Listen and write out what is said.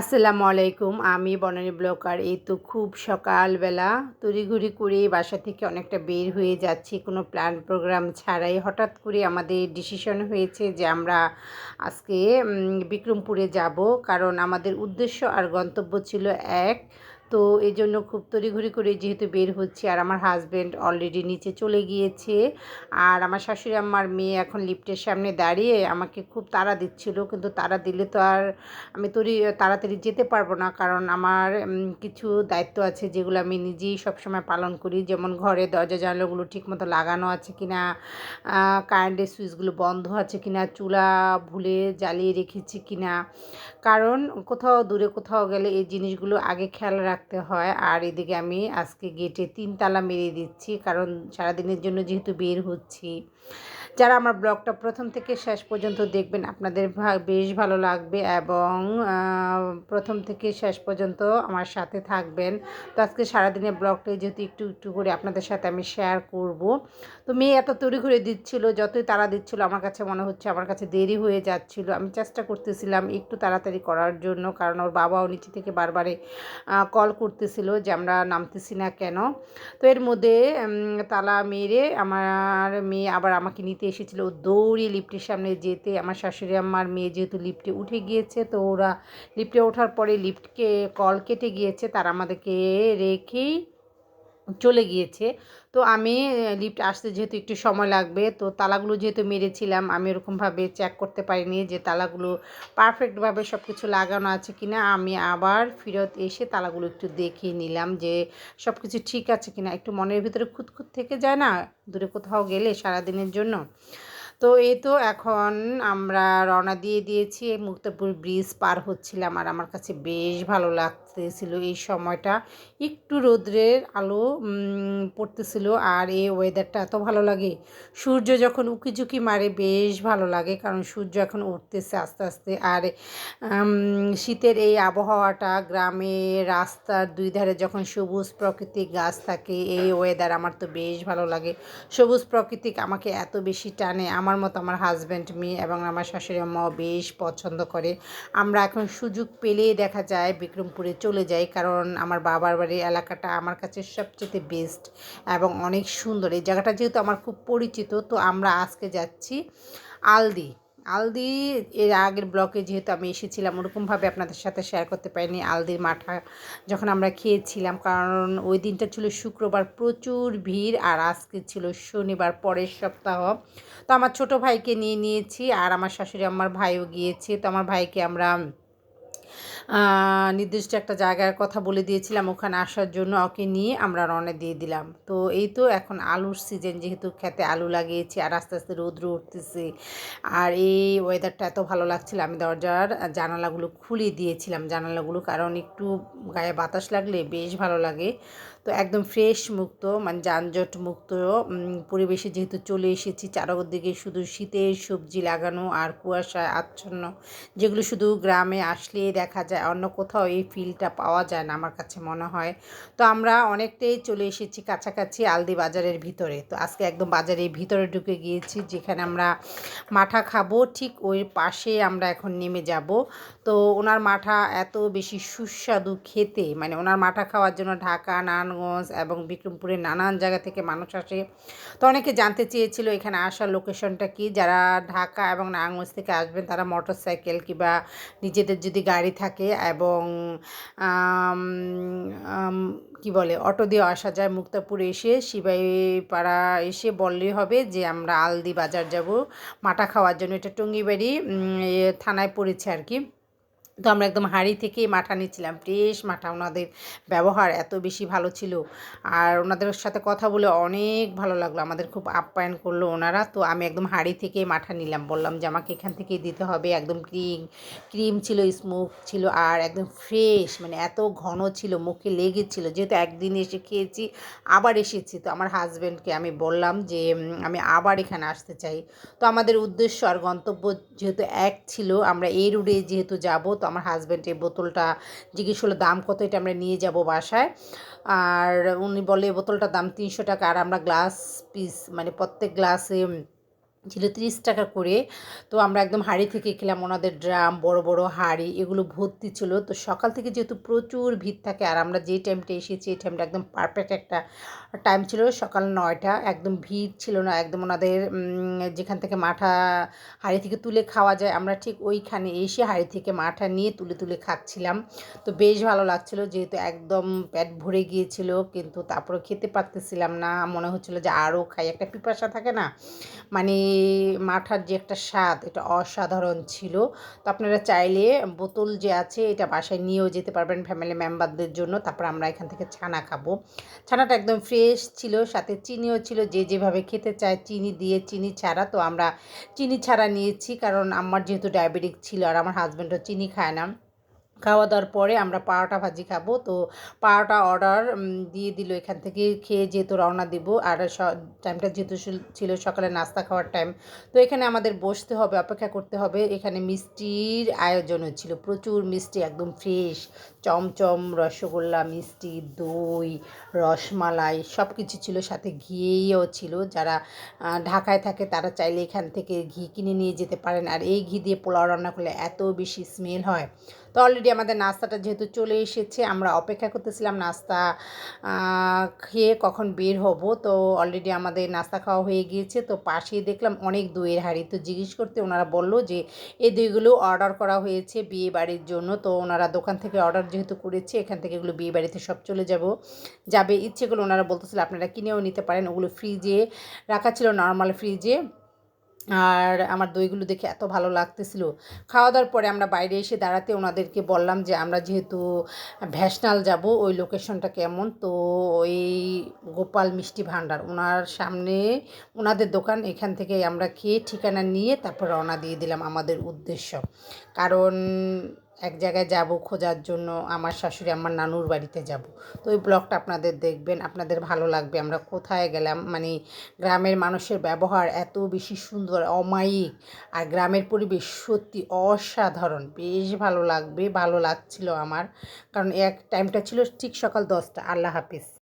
আসসালামু আলাইকুম, আমি বনানী ব্লকার। এই তো খুব সকালবেলা, তড়িঘড়ি করে বাসা থেকে অনেকটা বের হয়ে যাচ্ছি। কোনো প্ল্যান প্রোগ্রাম ছাড়াই হঠাৎ করে আমাদের ডিসিশন হয়েছে যে আমরা আজকে বিক্রমপুরে যাব। কারণ আমাদের উদ্দেশ্য আর গন্তব্য ছিল এক তো এই জন্য খুব তড়িঘড়ি করে যেহেতু বের হচ্ছে, আর আমার হাজব্যান্ড অলরেডি নিচে চলে গিয়েছে, আর আমার শাশুড়ি আমার মেয়ে এখন লিফটের সামনে দাঁড়িয়ে আমাকে খুব তাড়া দিচ্ছিল, কিন্তু তাড়া দিলে তো আর আমি তরি তাড়াতাড়ি যেতে পারব না, কারণ আমার কিছু দায়িত্ব আছে যেগুলো আমি নিজেই সবসময় পালন করি, যেমন ঘরে দরজা জানলাগুলো ঠিকমতো লাগানো আছে কিনা কারেন্টের সুইচগুলো বন্ধ আছে কিনা, চুলা ভুলে জ্বালিয়ে রেখেছি কিনা, কারণ কোথাও দূরে কোথাও গেলে এই জিনিসগুলো আগে খেয়াল রাখতে হয়। আর এদিকে আমি আজকে গেটে তিন তালা মেরে দিচ্ছি, কারণ সারাদিনের জন্য যেহেতু বের হচ্ছি। যারা আমার ব্লগটা প্রথম থেকে শেষ পর্যন্ত দেখবেন, আপনাদের বেশ ভালো লাগবে এবং প্রথম থেকে শেষ পর্যন্ত আমার সাথে থাকবেন। তো আজকে সারাদিনের ব্লগটাই যেহেতু একটু একটু করে আপনাদের সাথে আমি শেয়ার করব। তো মেয়ে এত তৈরি করে দিচ্ছিল, যতই তারা দিচ্ছিল, আমার কাছে মনে হচ্ছে আমার কাছে দেরি হয়ে যাচ্ছিল। আমি চেষ্টা করতেছিলাম একটু তাড়াতাড়ি করার জন্য, কারণ ওর বাবাও নিচে থেকে বারবারে কল করতেছিল যে আমরা নামতেছি না কেন। তো এর মধ্যে তালা মেরে আমার মেয়ে আবার আমাকে নিতে এসেছিল। ও দৌড়িয়ে লিফটের সামনে যেতে, আমার শাশুড়ি আম্মার মেয়ে যেহেতু লিফটে উঠে গিয়েছে, তো ওরা লিফটে ওঠার পরে লিফটকে কল কেটে গিয়েছে। তারা আমাদেরকে রেখেই চলে গিয়েছে। তো আমি লিফট আসতে যেহেতু একটু সময় লাগবে, তো তালাগুলো যেহেতু মেরেছিলাম, আমি ওরকমভাবে চেক করতে পারিনি যে তালাগুলো পারফেক্টভাবে সব কিছু লাগানো আছে কিনা। আমি আবার ফেরত এসে তালাগুলো একটু দেখে নিলাম যে সব কিছু ঠিক আছে কিনা। একটু মনের ভিতরে খুঁতখুত থেকে যায় না? দূরে কোথাও গেলে সারাদিনের জন্য? তো এই তো এখন আমরা রওনা দিয়ে দিয়েছি। মুক্তাপুর ব্রিজ পার হচ্ছিলাম আর আমার কাছে বেশ ভালো লাগতেছিল এই সময়টা। একটু রোদ্রের আলো পড়তেছিল আর এই ওয়েদারটা এত ভালো লাগে। সূর্য যখন উকিঝুঁকি মারে বেশ ভালো লাগে কারণ সূর্য এখন উঠতেছে আস্তে আস্তে আর শীতের এই আবহাওয়াটা গ্রামে রাস্তার দুই ধারে যখন সবুজ প্রাকৃতিক গাছ থাকে এই ওয়েদার আমার তো বেশ ভালো লাগে। সবুজ প্রাকৃতিক আমাকে এত বেশি টানে, আমার মতো আমার হাজব্যান্ড মেয়ে এবং আমার শাশুড়ি আম্মাও বেশ পছন্দ করে। আমরা এখন সুযোগ পেলেই দেখা যায় বিক্রমপুরে চলে যাই কারণ আমার বাবার বাড়ির এলাকাটা আমার কাছে সবচেয়ে বেস্ট এবং অনেক সুন্দর। এই জায়গাটা যেহেতু আমার খুব পরিচিত, তো আমরা আজকে যাচ্ছি আলদি। আলদি এর আগের ব্লকে যেহেতু আমি এসেছিলাম, ওরকমভাবে আপনাদের সাথে শেয়ার করতে পারিনি। আলদির মাঠা যখন আমরা খেয়েছিলাম, কারণ ওই দিনটা ছিল শুক্রবার, প্রচুর ভিড় আর আজকে ছিল শনিবার পরের সপ্তাহ। তো আমার ছোট ভাইকে নিয়ে নিয়েছি আর আমার শাশুড়ি, আমার ভাইও গিয়েছে। তো আমার ভাইকে আমরা নির্দিষ্ট একটা জায়গার কথা বলে দিয়েছিলাম, ওখানে আসার জন্য ওকে নিয়ে আমরা রওনা দিয়ে দিলাম। তো এই তো এখন আলুর সিজন যেহেতু খেতে আলু লাগিয়েছি আর আস্তে আস্তে রৌদ্র উঠতেছে। আর এই ওয়েদারটা এত ভালো লাগছিল, আমি দরজার জানালাগুলো খুলে দিয়েছিলাম, জানালাগুলো কারণ একটু গায়ে বাতাস লাগলে বেশ ভালো লাগে। তো একদম ফ্রেশ মুক্ত মানে যানজট মুক্ত পরিবেশে যেহেতু চলে এসেছি, চারদিকে শুধু শীতের সবজি লাগানো আর কুয়াশায় আচ্ছন্ন, যেগুলো শুধু গ্রামে আসলে দেখা যায়, অন্য কোথাও এই ফিলটা পাওয়া যায় না আমার কাছে মনে হয়। তো আমরা অনেকটাই চলে এসেছি কাছাকাছি আলদি বাজারের ভিতরে। তো আজকে একদম বাজারের ভিতরে ঢুকে গিয়েছি, যেখানে আমরা মাঠা খাব, ঠিক ওই পাশে আমরা এখন নেমে যাব। তো ওনার মাঠা এত বেশি সুস্বাদু খেতে মানে ওনার মাঠা খাওয়ার জন্য ঢাকা নারায়ণগঞ্জ এবং বিক্রমপুরের নানান জায়গা থেকে মানুষ আসে। তো অনেকে জানতে চেয়েছিল এখানে আসার লোকেশনটা কি? যারা ঢাকা এবং নারায়ণগঞ্জ থেকে আসবেন, তারা মোটর সাইকেল কিংবা নিজেদের যদি গাড়ি থাকে এবং কি বলে, অটো দিয়ে আসা যায়। মুক্তাপুরে এসে সিবাই পাড়া এসে বললেই হবে যে, আমরা আলদি বাজার যাব। মাটা খাওয়ার জন্য। এটা টঙ্গিবাড়ি থানায় পড়েছে আর কি। তো আমরা একদম হাঁড়ি থেকেই মাঠা নিচ্ছিলাম। ফ্রেশ মাঠা ওনাদের ব্যবহার এত বেশি ভালো ছিল। আর ওনাদের সাথে কথা বলে অনেক ভালো লাগল। আমাদের খুব আপ্যায়ন করল ওনারা। তো আমি একদম হাঁড়ি থেকেই মাঠা নিলাম। বললাম যে, আমাকে এখান থেকেই দিতে হবে। একদম ক্রিম ক্রিম ছিল স্মোক ছিল আর একদম ফ্রেশ মানে এত ঘন ছিল, মুখে লেগেছিল যেহেতু একদিন এসে খেয়েছি, আবার এসেছি। তো আমার হাজব্যান্ডকে আমি বললাম যে আমি আবার এখানে আসতে চাই। তো আমাদের উদ্দেশ্য আর গন্তব্য যেহেতু এক ছিল, আমরা এই রুটে যেহেতু যাব তো আমার হাজব্যান্ড এই বোতলটা জিজ্ঞেস হলো দাম কত? এটা আমরা নিয়ে যাব বাসায়। আর উনি বলে বোতলটার দাম তিনশো টাকা। আর আমরা গ্লাস পিস মানে প্রত্যেক গ্লাসে ছিল তিরিশ টাকা করে। তো আমরা একদম হাঁড়ি থেকে খেলাম ওনাদের ড্রাম, বড় বড় হাঁড়ি, এগুলো ভর্তি ছিল। তো সকাল থেকে যেহেতু প্রচুর ভিড় থাকে আর আমরা যে টাইমটা এসেছি, এই টাইমটা একদম পারফেক্ট একটা টাইম ছিল সকাল নয়টা। একদম ভিড় ছিল না, একদম ওনাদের যেখান থেকে মাঠা, হাঁড়ি থেকে তুলে খাওয়া যায়, আমরা ঠিক ওইখানে এসে হাঁড়ি থেকে মাঠা নিয়ে তুলে তুলে খাচ্ছিলাম। তো বেশ ভালো লাগছিল যেহেতু একদম পেট ভরে গিয়েছিল, কিন্তু তারপরে খেতে পারতেছিলাম না। মনে হচ্ছিল যে আরও খাই। একটা পিপাসা থাকে না মানে মাঠার যে একটা স্বাদ, এটা অসাধারণ ছিল। তো আপনারা চাইলে বোতল যে আছে, এটা বাসায় নিয়েও যেতে পারবেন ফ্যামিলি মেম্বারদের জন্য। তারপর আমরা এখান থেকে ছানা খাব। ছানাটা একদম ফ্রেশ ছিল, সাথে চিনিও ছিল। যে যেভাবে খেতে চায়, চিনি দিয়ে চিনি ছাড়া। তো আমরা চিনি ছাড়া নিয়েছি, কারণ আমার যেহেতু ডায়াবেটিক ছিল আর আমার হাজব্যান্ডও চিনি খায় না। খাওয়া দাওয়ার পরে আমরা পাওয়াটা ভাজি খাব। তো পাওয়াটা অর্ডার দিয়ে দিল এখান থেকে, খেয়ে যেহেতু রওনা দিব। আর টাইমটা যেহেতু ছিল- সকালে নাস্তা খাওয়ার টাইম। তো এখানে আমাদের বসতে হবে, অপেক্ষা করতে হবে। এখানে মিষ্টির আয়োজনও ছিল প্রচুর মিষ্টি, একদম ফ্রেশ। চমচম, রসগোল্লা, মিষ্টি, দই, রসমালাই সব কিছু ছিল, সাথে ঘিয়েও ছিল। যারা ঢাকায় থাকে তারা চাইলে এখান থেকে ঘি কিনে নিয়ে যেতে পারেন। আর এই ঘি দিয়ে পোলাও রান্না করলে এত বেশি স্মেল হয়। তো অলরেডি আমাদের নাস্তাটা যেহেতু চলে এসেছে, আমরা অপেক্ষা করতেছিলাম নাস্তা খেয়ে কখন বের হব। তো অলরেডি আমাদের নাস্তা খাওয়া হয়ে গিয়েছে। তো পাশেই দেখলাম অনেক দইয়ের হাঁড়ি। তো জিজ্ঞেস করতে ওনারা বলল যে, এই দইগুলো অর্ডার করা হয়েছে বিয়ে বাড়ির জন্য। তো ওনারা দোকান থেকে অর্ডার যেহেতু করেছি, এখান থেকে এগুলো বিয়ে বাড়িতে সব চলে যাব। যাবে ইচ্ছেগুলো ওনারা বলতেছিল আপনারা কিনেও নিতে পারেন, ওগুলো ফ্রিজে রাখা ছিল নর্মাল ফ্রিজে আর আমার দইগুলো দেখে এত ভালো লাগতেছিল। খাওয়া দাওয়ার পরে আমরা বাইরে এসে দাঁড়াতে ওনাদেরকে বললাম যে, আমরা যেহেতু ভ্যাসনাল যাব, ওই লোকেশনটা কেমন? তো ওই গোপাল মিষ্টি ভাণ্ডার, ওনার সামনে ওনাদের দোকান, এখান থেকে আমরা খেয়ে ঠিকানা নিয়ে তারপর রওনা দিয়ে দিলাম আমাদের উদ্দেশ্য। কারণ এক জায়গায় যাব খোঁজার জন্য, আমার শাশুড়ি আমার নানুর বাড়িতে যাব। তো ওই ব্লগটা আপনাদের দেখবেন, আপনাদের ভালো লাগবে। আমরা কোথায় গেলাম? মানে গ্রামের মানুষের ব্যবহার এত বেশি সুন্দর, অমায়িক, আর গ্রামের পরিবেশ সত্যি অসাধারণ। বেশ ভালো লাগবে, ভালো লাগছিল আমার। কারণ এক টাইমটা ছিল ঠিক সকাল দশটা। আল্লাহ হাফিজ।